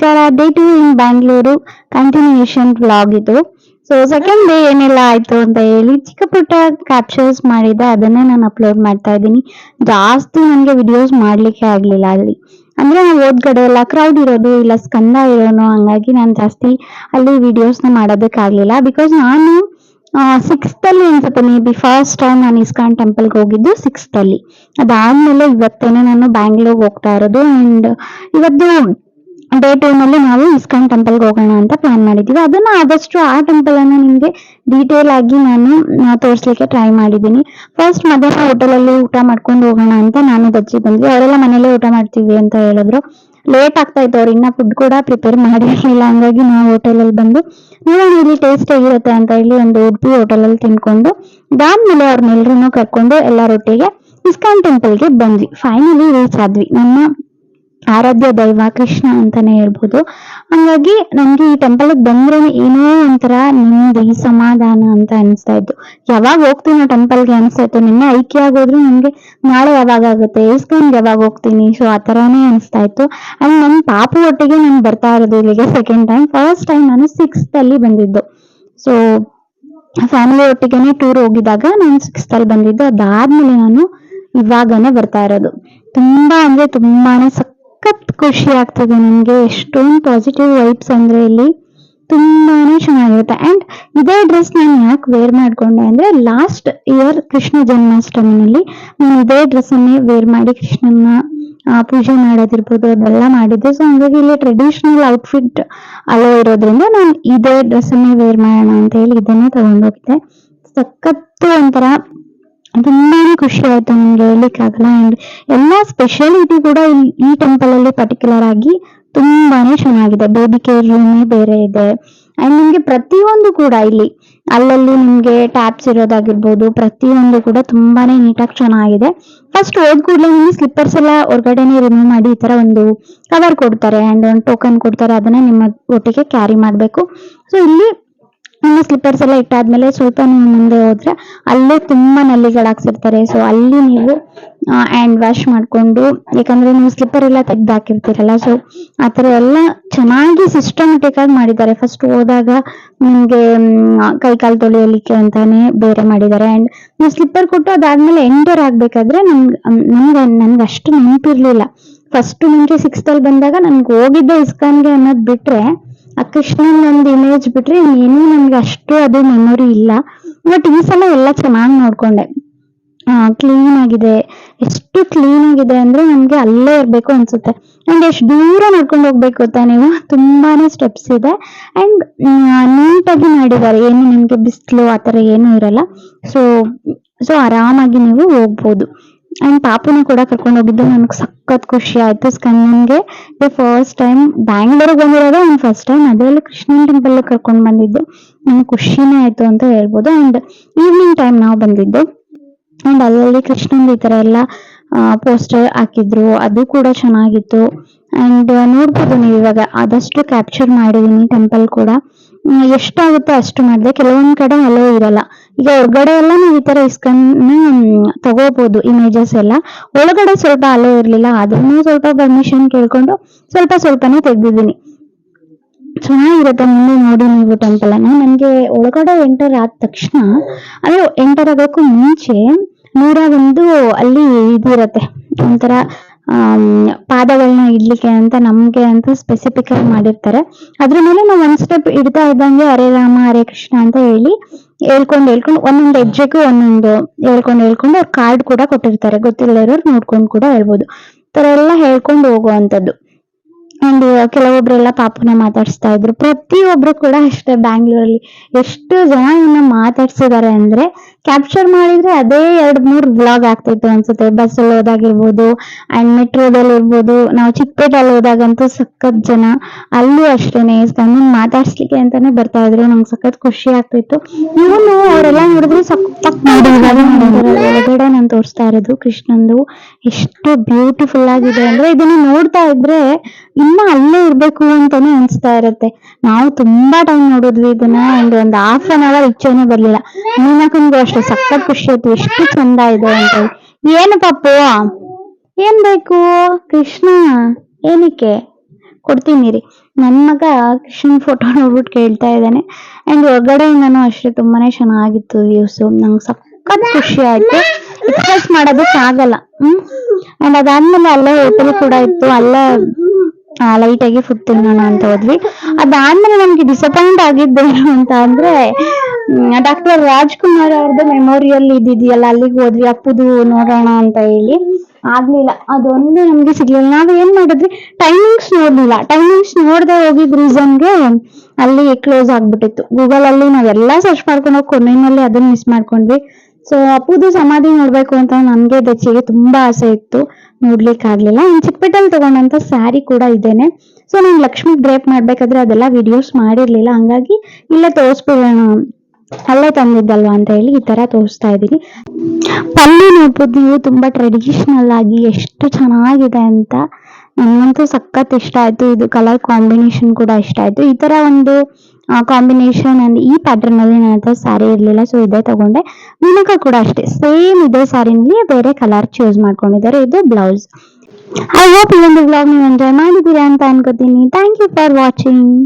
ನಮಸ್ಕಾರ. Day two in Bangalore continuation blog ಇದು. So second day ಏನೆಲ್ಲ ಆಯ್ತು ಅಂತ ಹೇಳಿ ಚಿಕ್ಕ ಪುಟ್ಟ ಕ್ಯಾಪ್ಚರ್ಸ್ ಮಾಡಿದ್ದೆ. ಅದನ್ನೇ ನಾನು ಅಪ್ಲೋಡ್ ಮಾಡ್ತಾ ಇದ್ದೀನಿ. ಜಾಸ್ತಿ ನನಗೆ ವಿಡಿಯೋಸ್ ಮಾಡ್ಲಿಕ್ಕೆ ಆಗ್ಲಿಲ್ಲ ಅಲ್ಲಿ. ಅಂದ್ರೆ ನಾವು ಓದ್ಗಡೆ ಎಲ್ಲ ಕ್ರೌಡ್ ಇರೋದು, ಇಲ್ಲ ಸ್ಕಂದ ಇರೋನು, ಹಂಗಾಗಿ ನಾನು ಜಾಸ್ತಿ ಅಲ್ಲಿ ವಿಡಿಯೋಸ್ನ ಮಾಡೋದಕ್ಕಾಗ್ಲಿಲ್ಲ ಬಿಕಾಸ್ ನಾನು ಸಿಕ್ಸ್ತ್ ಅಲ್ಲಿ ಅನ್ಸುತ್ತೆ ಮೇ ಬಿ ಫಸ್ಟ್ ಟೈಮ್ ನಾನು ಇಸ್ಕಾನ್ ಟೆಂಪಲ್ಗೆ ಹೋಗಿದ್ದು ಸಿಕ್ಸ್ತ್ ಅಲ್ಲಿ. ಅದಾದ್ಮೇಲೆ ಇವತ್ತೇನೆ ನಾನು ಬ್ಯಾಂಗ್ಳೂರ್ಗೆ ಹೋಗ್ತಾ ಇರೋದು. ಅಂಡ್ ಇವತ್ತು ಡೇ ಟೈಮ್ ಅಲ್ಲಿ ನಾವು ಇಸ್ಕಾನ್ ಟೆಂಪಲ್ಗೆ ಹೋಗೋಣ ಅಂತ ಪ್ಲಾನ್ ಮಾಡಿದ್ದೀವಿ ಅದನ್ನ ಆದಷ್ಟು ಆ ಟೆಂಪಲ್ ಅನ್ನ ನಿಮ್ಗೆ ಡೀಟೇಲ್ ಆಗಿ ನಾನು ತೋರಿಸ್ಲಿಕ್ಕೆ ಟ್ರೈ ಮಾಡಿದ್ದೀನಿ ಫಸ್ಟ್ ಮಧ್ಯಾಹ್ನ ಹೋಟೆಲ್ ಅಲ್ಲಿ ಊಟ ಮಾಡ್ಕೊಂಡು ಹೋಗೋಣ ಅಂತ ನಾನು ಬಜ್ಜಿ ಬಂದ್ವಿ. ಅವರೆಲ್ಲ ಮನೇಲೆ ಊಟ ಮಾಡ್ತೀವಿ ಅಂತ ಹೇಳಿದ್ರು. ಲೇಟ್ ಆಗ್ತಾ ಇತ್ತು ಅವ್ರು, ಇನ್ನ ಫುಡ್ ಕೂಡ ಪ್ರಿಪೇರ್ ಮಾಡಿರ್ಲಿಲ್ಲ. ಹಂಗಾಗಿ ನಾವು ಹೋಟೆಲ್ ಅಲ್ಲಿ ಬಂದು, ನೋಡೋಣ ಇಲ್ಲಿ ಟೇಸ್ಟ್ ಆಗಿರುತ್ತೆ ಅಂತ ಹೇಳಿ ಒಂದು ಉಡುಪಿ ಹೋಟೆಲ್ ಅಲ್ಲಿ ತಿನ್ಕೊಂಡು, ಅದಾದ್ಮೇಲೆ ಅವ್ರನ್ನೆಲ್ಲರೂ ಕರ್ಕೊಂಡು ಎಲ್ಲರೊಟ್ಟಿಗೆ ಇಸ್ಕಾನ್ ಟೆಂಪಲ್ಗೆ ಬಂದ್ವಿ. ಫೈನಲಿ ರೀಚ್ ಆದ್ವಿ ನಮ್ಮ ಆರಾಧ್ಯ ದೈವ ಕೃಷ್ಣ ಅಂತಾನೆ ಹೇಳ್ಬೋದು. ಹಂಗಾಗಿ ನಮ್ಗೆ ಈ ಟೆಂಪಲ್ ಬಂದ್ರೆ ಏನೋ ಒಂಥರ ನೆಮ್ಮದಿ, ಸಮಾಧಾನ ಅಂತ ಅನಿಸ್ತಾ ಇತ್ತು. ಯಾವಾಗ ಹೋಗ್ತೀನೋ ಟೆಂಪಲ್ಗೆ ಅನ್ಸ್ತಾ ಇತ್ತು. ನಿನ್ನೆ ಐಕ್ಯ ಆಗೋದ್ರು ನಮ್ಗೆ ನಾಳೆ ಯಾವಾಗ ಆಗುತ್ತೆ? ಇಸ್ಕಾನ್ಗೆ ಯಾವಾಗ ಹೋಗ್ತೀನಿ? ಸೊ ಆ ತರಾನೇ ಅನ್ಸ್ತಾ ಇತ್ತು. ಅಂಡ್ ನನ್ ಪಾಪು ಒಟ್ಟಿಗೆ ನಾನು ಬರ್ತಾ ಇರೋದು ಇಲ್ಲಿಗೆ ಸೆಕೆಂಡ್ ಟೈಮ್ ಫಸ್ಟ್ ಟೈಮ್ ನಾನು ಸಿಕ್ಸ್ತ್ ಅಲ್ಲಿ ಬಂದಿದ್ದು. ಸೊ ಫ್ಯಾಮಿಲಿ ಒಟ್ಟಿಗೆನೆ ಟೂರ್ ಹೋಗಿದಾಗ ನಾನು ಸಿಕ್ಸ್ತ್ ಅಲ್ಲಿ ಬಂದಿದ್ದು. ಅದಾದ್ಮೇಲೆ ನಾನು ಇವಾಗನೇ ಬರ್ತಾ ಇರೋದು. ತುಂಬಾ ಅಂದ್ರೆ ತುಂಬಾನೇ ಸಖತ್ ಖುಷಿ ಆಗ್ತದೆ ನನಗೆ ಎಷ್ಟೊಂದು ಪಾಸಿಟಿವ್ ವೈಬ್ಸ್ ಅಂದ್ರೆ ಇಲ್ಲಿ ತುಂಬಾನೇ ಚೆನ್ನಾಗಿರುತ್ತೆ. ಅಂಡ್ ಇದೇ ಡ್ರೆಸ್ ನಾನು ಯಾಕೆ ವೇರ್ ಮಾಡ್ಕೊಂಡೆ ಅಂದ್ರೆ ಲಾಸ್ಟ್ ಇಯರ್ ಕೃಷ್ಣ ಜನ್ಮಾಷ್ಟಮಿನಲ್ಲಿ ನಾನು ಇದೇ ಡ್ರೆಸ್ಸನ್ನೇ ವೇರ್ ಮಾಡಿ ಕೃಷ್ಣನ ಪೂಜೆ ಮಾಡೋದಿರ್ಬೋದು, ಅದೆಲ್ಲ ಮಾಡಿದ್ದೆ. ಸೊ ಹಂಗಾಗಿ ಇಲ್ಲಿ ಟ್ರೆಡಿಷನಲ್ ಔಟ್ಫಿಟ್ ಅಲ್ಲೋ ಇರೋದ್ರಿಂದ ನಾನು ಇದೇ ಡ್ರೆಸ್ಸನ್ನೇ ವೇರ್ ಮಾಡೋಣ ಅಂತ ಹೇಳಿ ಇದನ್ನೇ ತಗೊಂಡೋಗಿದ್ದೆ. ಸಖತ್ತು ಒಂಥರ ತುಂಬಾನೇ ಖುಷಿ ಆಯ್ತು ನನ್ಗೆ ಹೇಳ್ಲಿಕ್ಕಾಗಲ್ಲ ಅಂಡ್ ಎಲ್ಲಾ ಸ್ಪೆಷಾಲಿಟಿ ಕೂಡ ಈ ಟೆಂಪಲ್ ಅಲ್ಲಿ ಪರ್ಟಿಕ್ಯುಲರ್ ಆಗಿ ತುಂಬಾನೇ ಚೆನ್ನಾಗಿದೆ. ಬೇಬಿ ಕೇರ್ ರೂಮ್ ಬೇರೆ ಇದೆ. ಅಂಡ್ ನಿಮ್ಗೆ ಪ್ರತಿಯೊಂದು ಕೂಡ ಇಲ್ಲಿ, ಅಲ್ಲಲ್ಲಿ ನಿಮ್ಗೆ ಟ್ಯಾಪ್ಸ್ ಇರೋದಾಗಿರ್ಬೋದು, ಪ್ರತಿಯೊಂದು ಕೂಡ ತುಂಬಾನೇ ನೀಟಾಗಿ ಚೆನ್ನಾಗಿದೆ. ಫಸ್ಟ್ ಹೋದ್ ಕೂಡಲೇ ನಿಮ್ಗೆ ಸ್ಲಿಪ್ಪರ್ಸ್ ಎಲ್ಲ ಹೊರಗಡೆನೆ ರಿಮೂವ್ ಮಾಡಿ ಈ ತರ ಒಂದು ಕವರ್ ಕೊಡ್ತಾರೆ ಅಂಡ್ ಒಂದು ಟೋಕನ್ ಕೊಡ್ತಾರೆ, ಅದನ್ನ ನಿಮ್ಮ ಒಟ್ಟಿಗೆ ಕ್ಯಾರಿ ಮಾಡ್ಬೇಕು. ಸೊ ಇಲ್ಲಿ ನಿಮ್ಮ ಸ್ಲಿಪ್ಪರ್ಸ್ ಎಲ್ಲ ಇಟ್ಟಾದ್ಮೇಲೆ ಸ್ವಲ್ಪ ನೀವು ಮುಂದೆ ಹೋದ್ರೆ ಅಲ್ಲೇ ತುಂಬಾ ನಲ್ಲಿಗಳು ಹಾಕ್ಸಿರ್ತಾರೆ. ಸೊ ಅಲ್ಲಿ ನೀವು ಹ್ಯಾಂಡ್ ವಾಶ್ ಮಾಡ್ಕೊಂಡು ಯಾಕಂದ್ರೆ ನೀವು ಸ್ಲಿಪ್ಪರ್ ಎಲ್ಲ ತೆಗ್ದು ಹಾಕಿರ್ತೀರಲ್ಲ ಸೊ ಆ ಥರ ಎಲ್ಲ ಚೆನ್ನಾಗಿ ಸಿಸ್ಟಮೆಟಿಕ್ ಆಗಿ ಮಾಡಿದ್ದಾರೆ. ಫಸ್ಟ್ ಹೋದಾಗ ನಿಮ್ಗೆ ಕೈ ಕಾಲು ತೊಳೆಯಲಿಕ್ಕೆ ಅಂತಾನೆ ಬೇರೆ ಮಾಡಿದ್ದಾರೆ. ಅಂಡ್ ನೀವು ಸ್ಲಿಪ್ಪರ್ ಕೊಟ್ಟು ಅದಾದ್ಮೇಲೆ ಎಂಟರ್ ಆಗ್ಬೇಕಾದ್ರೆ ನಮ್ಗೆ ನಮ್ಗೆ, ನನ್ಗೆ ಅಷ್ಟು ನೆನಪಿರ್ಲಿಲ್ಲ. ಫಸ್ಟ್ ಮುಂಚೆ ಸಿಕ್ಸ್ತಲ್ಲಿ ಬಂದಾಗ ನನ್ಗೆ ಹೋಗಿದ್ದೆ ಇಸ್ಕಾನ್ಗೆ ಅನ್ನೋದು ಬಿಟ್ರೆ ಆ ಕೃಷ್ಣನ್ ಒಂದು ಇಮೇಜ್ ಬಿಟ್ರೆ ಇನ್ನೇನು ನನ್ಗೆ ಅಷ್ಟು ಅದು ಮೆಮೊರಿ ಇಲ್ಲ. ಬಟ್ ಈ ಸಲ ಎಲ್ಲ ಚೆನ್ನಾಗಿ ನೋಡ್ಕೊಂಡೆ. ಕ್ಲೀನ್ ಆಗಿದೆ. ಎಷ್ಟು ಕ್ಲೀನ್ ಆಗಿದೆ ಅಂದ್ರೆ ನಮ್ಗೆ ಅಲ್ಲೇ ಇರ್ಬೇಕು ಅನ್ಸುತ್ತೆ. ಅಂಡ್ ಎಷ್ಟು ದೂರ ನಡ್ಕೊಂಡು ಹೋಗ್ಬೇಕು ಅಂತ ನೀವು ತುಂಬಾನೇ ಸ್ಟೆಪ್ಸ್ ಇದೆ. ಅಂಡ್ ನೀಟಾಗಿ ಮಾಡಿದ್ದಾರೆ. ಏನು ನಿಮ್ಗೆ ಬಿಸಿಲು ಆ ಏನು ಏನೂ ಇರಲ್ಲ. ಸೊ ಸೊ ಆರಾಮಾಗಿ ನೀವು ಹೋಗ್ಬೋದು. ಅಂಡ್ ಪಾಪುನ ಕೂಡ ಕರ್ಕೊಂಡು ಹೋಗಿದ್ದು ನನಗೆ ಸಖತ್ ಖುಷಿ ಆಯ್ತು ಸ್ಕಂದನ್ಗೆ ಫಸ್ಟ್ ಟೈಮ್ ಬ್ಯಾಂಗ್ಳೂರ್ಗೆ ಬಂದಿರೋದು ಒಂದು ಫಸ್ಟ್ ಟೈಮ್ ಅದರಲ್ಲಿ ಕೃಷ್ಣನ್ ಟೆಂಪಲ್ ಕರ್ಕೊಂಡು ಬಂದಿದ್ದು. ನನಗೆ ಖುಷಿನೇ ಆಯ್ತು ಅಂತ ಹೇಳ್ಬೋದು ಅಂಡ್ ಈವ್ನಿಂಗ್ ಟೈಮ್ ನಾವು ಬಂದಿದ್ದು. ಅಂಡ್ ಅಲ್ಲಲ್ಲಿ ಕೃಷ್ಣಂದು ಈ ತರ ಎಲ್ಲ ಪೋಸ್ಟರ್ ಹಾಕಿದ್ರು. ಅದು ಕೂಡ ಚೆನ್ನಾಗಿತ್ತು. ಅಂಡ್ ನೋಡ್ಬೋದು ನೀವು ಇವಾಗ ಆದಷ್ಟು ಕ್ಯಾಪ್ಚರ್ ಮಾಡಿದೀನಿ ಟೆಂಪಲ್ ಕೂಡ. ಎಷ್ಟಾಗುತ್ತೋ ಅಷ್ಟು ಮಾಡಿದೆ ಕೆಲವೊಂದ್ ಕಡೆ ಅಲೋ ಇರಲ್ಲ. ಈಗ ಹೊರಗಡೆ ಎಲ್ಲ ನಾವು ಈ ತರ ಇಸ್ಕನ್ನ ತಗೋಬಹುದು ಇಮೇಜಸ್ ಎಲ್ಲ. ಒಳಗಡೆ ಸ್ವಲ್ಪ ಅಲೋ ಇರ್ಲಿಲ್ಲ. ಅದನ್ನು ಸ್ವಲ್ಪ ಪರ್ಮಿಷನ್ ಕೇಳ್ಕೊಂಡು ಸ್ವಲ್ಪ ಸ್ವಲ್ಪನೇ ತೆಗ್ದಿದ್ದೀನಿ. ಚೆನ್ನಾಗಿರುತ್ತೆ. ಮುಂದೆ ನೋಡಿ ನೀವು ಟೆಂಪಲ್ ಅನ್ನ. ನನ್ಗೆ ಒಳಗಡೆ ಎಂಟರ್ ಆದ ತಕ್ಷಣ ಅಂದ್ರೆ ಎಂಟರ್ ಆಗೋಕ್ಕೂ ಮುಂಚೆ ನೂರ ಒಂದು ಅಲ್ಲಿ ಇದಿರತ್ತೆ. ಒಂಥರ ಪಾದಗಳನ್ನ ಇಡ್ಲಿಕ್ಕೆ ಅಂತ ನಮ್ಗೆ ಅಂತ ಸ್ಪೆಸಿಫಿಕ್ ಆಗಿ ಮಾಡಿರ್ತಾರೆ. ಅದ್ರ ಮೇಲೆ ನಾವು ಒಂದ್ ಸ್ಟೆಪ್ ಇಡ್ತಾ ಇದ್ದಂಗೆ ಹರೇ ರಾಮ, ಹರೇ ಕೃಷ್ಣ ಅಂತ ಹೇಳಿ ಹೇಳ್ಕೊಂಡು ಹೇಳ್ಕೊಂಡು ಒಂದೊಂದು ಹೆಜ್ಜೆಗೂ ಒಂದೊಂದು ಹೇಳ್ಕೊಂಡು ಹೇಳ್ಕೊಂಡು ಅವ್ರ ಕಾರ್ಡ್ ಕೂಡ ಕೊಟ್ಟಿರ್ತಾರೆ. ಗೊತ್ತಿಲ್ಲ ಇರೋರು ನೋಡ್ಕೊಂಡು ಕೂಡ ಹೇಳ್ಬೋದು. ತರ ಎಲ್ಲ ಹೇಳ್ಕೊಂಡು ಹೋಗುವಂಥದ್ದು ಅಂಡ್ ಕೆಲವೊಬ್ರೆಲ್ಲ ಪಾಪುನ ಮಾತಾಡಿಸ್ತಾ ಇದ್ರು. ಪ್ರತಿಯೊಬ್ರು ಕೂಡ ಅಷ್ಟೇ ಬ್ಯಾಂಗ್ಳೂರಲ್ಲಿ ಎಷ್ಟು ಜನ ಇವನ್ನ ಮಾತಾಡ್ಸಿದ್ದಾರೆ ಅಂದ್ರೆ ಕ್ಯಾಪ್ಚರ್ ಮಾಡಿದ್ರೆ ಅದೇ ಎರಡ್ ಮೂರ್ ವ್ಲಾಗ್ ಆಗ್ತಿತ್ತು ಅನ್ಸುತ್ತೆ. ಬಸ್ ಅಲ್ಲಿ ಹೋದಾಗಿರ್ಬೋದು ಅಂಡ್ ಮೆಟ್ರೋದಲ್ಲಿ ಇರ್ಬೋದು. ನಾವು ಚಿಕ್ಕಪೇಟೆಯಲ್ಲಿ ಹೋದಾಗಂತೂ ಸಖತ್ ಜನ ಅಲ್ಲೂ ಅಷ್ಟೇನೆ ಸ್ಕಂದನ್ ಮಾತಾಡ್ಸ್ಲಿಕ್ಕೆ ಅಂತಾನೆ ಬರ್ತಾ ಇದ್ರು. ನಂಗೆ ಸಖತ್ ಖುಷಿ ಆಗ್ತಿತ್ತು. ಇವನು ಅವರೆಲ್ಲ ನೋಡಿದ್ರು ಸಖತ್ ಒಳಗಡೆ ನಾನು ತೋರಿಸ್ತಾ ಇರೋದು ಕೃಷ್ಣಂದು. ಎಷ್ಟು ಬ್ಯೂಟಿಫುಲ್ ಆಗಿದೆ ಅಂದ್ರೆ ಇದನ್ನ ನೋಡ್ತಾ ಇದ್ರೆ ಇನ್ನ ಅಲ್ಲೇ ಇರ್ಬೇಕು ಅಂತಾನೆ ಅನ್ಸ್ತಾ ಇರುತ್ತೆ. ನಾವು ತುಂಬಾ ಟೈಮ್ ನೋಡಿದ್ವಿ ಇದನ್ನ ಒಂದು ಒಂದು ಹಾಫ್ ಅನ್ ಅವರ್ ಇಚ್ಛೆನೆ ಬರ್ಲಿಲ್ಲ. ಮೀನಕ್ಕಂಗೂ ಅಷ್ಟೇ, ಸಖತ್ ಖುಷಿ ಆಯ್ತು, ಎಷ್ಟು ಚಂದ ಇದೆ ಅಂತ. ಏನು ಪಪ್ಪು ಏನ್ ಬೇಕು? ಕೃಷ್ಣ, ಏನಕ್ಕೆ? ಕೊಡ್ತೀನಿ ರೀ ನನ್ನ ಮಗ ಕೃಷ್ಣನ್ ಫೋಟೋ ನೋಡ್ಬಿಟ್ಟು ಕೇಳ್ತಾ ಇದ್ದಾನೆ. ಅಂಡ್ ಹೊರಗಡೆಯಿಂದನೂ ಅಷ್ಟೇ, ತುಂಬಾನೇ ಚೆನ್ನಾಗಿತ್ತು ವ್ಯೂಸು ನಂಗೆ ಸಖತ್ ಖುಷಿ ಆಯ್ತು. ಎಕ್ಸ್ಪ್ರೆಸ್ ಮಾಡೋದಕ್ಕೆ ಆಗಲ್ಲ ಹ್ಮ್. ಅಂಡ್ ಅದಾದ್ಮೇಲೆ ಅಲ್ಲೇ ಹೋಟೆಲ್ ಕೂಡ ಇತ್ತು. ಅಲ್ಲೇ ಲೈಟ್ ಆಗಿ ಫುಡ್ ತಿನ್ನೋಣ ಅಂತ ಹೋದ್ವಿ. ಅದಾದ್ಮೇಲೆ ನಮ್ಗೆ ಡಿಸಪಾಯಿಂಟ್ ಆಗಿದ್ದೇನು ಅಂತ ಅಂದ್ರೆ ಡಾಕ್ಟರ್ ರಾಜ್ಕುಮಾರ್ ಅವ್ರದ್ದು ಮೆಮೋರಿಯಲ್ ಇದಿದೆಯಲ್ಲ, ಅಲ್ಲಿಗೆ ಹೋದ್ವಿ. ಅಪ್ಪುದು ನೋಡೋಣ ಅಂತ ಹೇಳಿ. ಆಗ್ಲಿಲ್ಲ. ಅದೊಂದು ನಮ್ಗೆ ಸಿಗ್ಲಿಲ್ಲ. ನಾವ್ ಏನ್ ಮಾಡಿದ್ವಿ? ಟೈಮಿಂಗ್ಸ್ ನೋಡ್ಲಿಲ್ಲ. ಟೈಮಿಂಗ್ಸ್ ನೋಡದೆ ಹೋಗಿದ್ ರೀಸನ್ಗೆ ಅಲ್ಲಿ ಕ್ಲೋಸ್ ಆಗ್ಬಿಟ್ಟಿತ್ತು. ಗೂಗಲ್ ಅಲ್ಲಿ ನಾವೆಲ್ಲ ಸರ್ಚ್ ಮಾಡ್ಕೊಂಡು ಹೋಗಿ ಕೊನೆಯಲ್ಲಿ ಅದನ್ನ ಮಿಸ್ ಮಾಡ್ಕೊಂಡ್ವಿ. ಸೊ ಅಪ್ಪುದು ಸಮಾಧಿ ನೋಡ್ಬೇಕು ಅಂತ ನನ್ಗೆ ದಚ್ಚಿಗೆ ತುಂಬಾ ಆಸೆ ಇತ್ತು. ನೋಡ್ಲಿಕ್ಕೆ ಆಗ್ಲಿಲ್ಲ. ಇನ್ ಚಿಕ್ಕಪೇಟೆಲ್ ತಗೊಂಡಂತ ಸ್ಯಾರಿ ಕೂಡ ಇದೇನೆ ಸೊ ನಾನು ಲಕ್ಷ್ಮಿ ಡ್ರೇಪ್ ಮಾಡ್ಬೇಕಾದ್ರೆ ಅದೆಲ್ಲ ವಿಡಿಯೋಸ್ ಮಾಡಿರ್ಲಿಲ್ಲ. ಹಂಗಾಗಿ ಇಲ್ಲೇ ತೋರಿಸ್ಬಿಡೋಣ. ಅಲ್ಲೇ ತಂದಿದ್ದಲ್ವಾ ಅಂತ ಹೇಳಿ ಈ ತರ ತೋರಿಸ್ತಾ ಇದ್ದೀನಿ. ಪಲ್ಲು ನೋಡ್ಬೋದು ತುಂಬಾ ಟ್ರೆಡಿಷನಲ್ ಆಗಿ ಎಷ್ಟು ಚೆನ್ನಾಗಿದೆ ಅಂತ ನನಗಂತೂ ಸಖತ್ ಇಷ್ಟ ಆಯ್ತು. ಇದು ಕಲರ್ ಕಾಂಬಿನೇಷನ್ ಕೂಡ ಇಷ್ಟ ಆಯ್ತು. ಈ ತರ ಒಂದು ಕಾಂಬಿನೇಷನ್ ಅಂಡ್ ಈ ಪ್ಯಾಟರ್ನ್ ಅಲ್ಲಿ ನನ್ನ ಹತ್ರ ಸ್ಯಾರಿ ಇರ್ಲಿಲ್ಲ. ಸೊ ಇದೇ ತಗೊಂಡೆ. ವಿನಕ ಕೂಡ ಅಷ್ಟೇ. ಸೇಮ್ ಇದೇ ಸ್ಯಾರಿನಲ್ಲಿ ಬೇರೆ ಕಲರ್ ಚೂಸ್ ಮಾಡ್ಕೊಂಡಿದ್ದಾರೆ. ಇದು ಬ್ಲೌಸ್ ಐ ಹೋಪ್ ಈ ಒಂದು ಬ್ಲಾಗ್ ನೀವು ಎಂಜಾಯ್ ಮಾಡಿದ್ದೀರಾ ಅಂತ ಅನ್ಕೋತೀನಿ. Thank you for watching